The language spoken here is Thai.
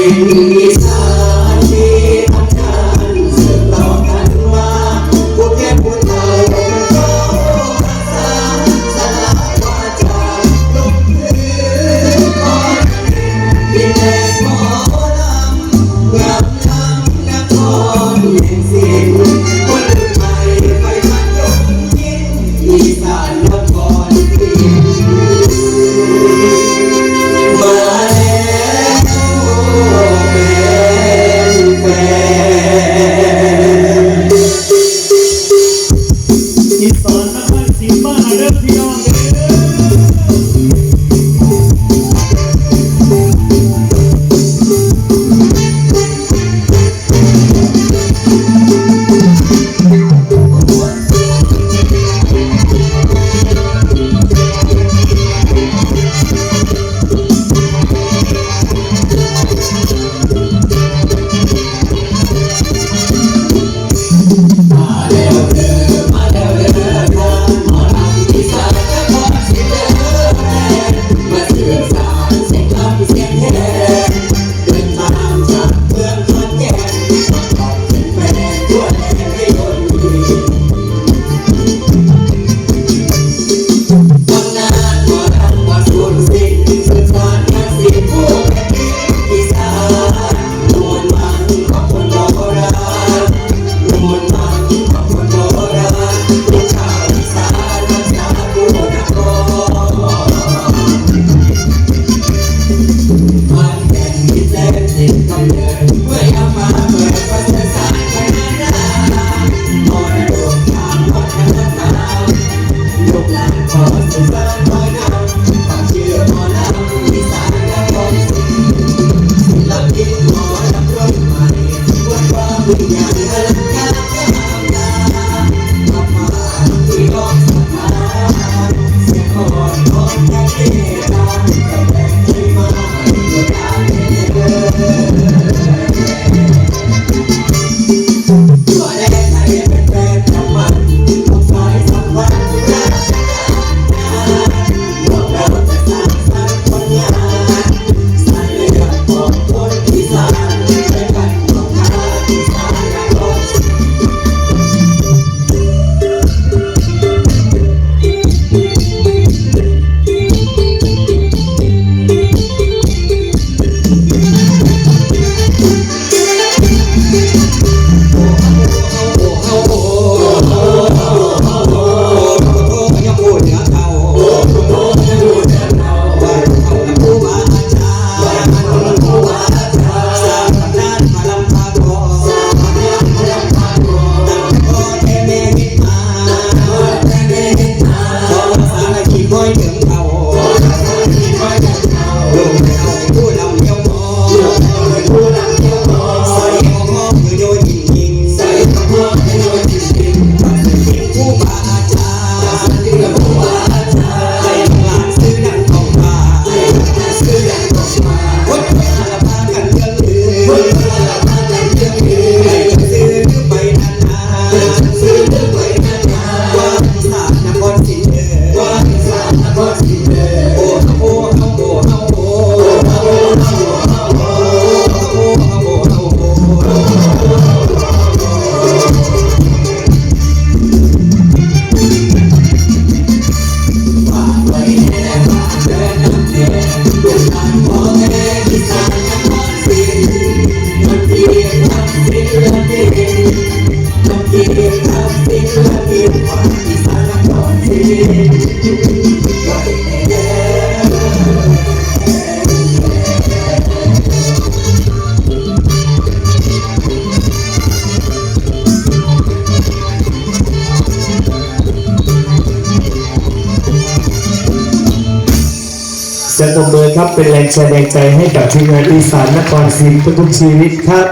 When it's all สอนนักบ้านศิลป์าเริ่มพี่น้อง จะตบมือครับเป็นแรงใจแรงใจให้กับทีมงานอีสานนครศรีทุกชีวิตครับ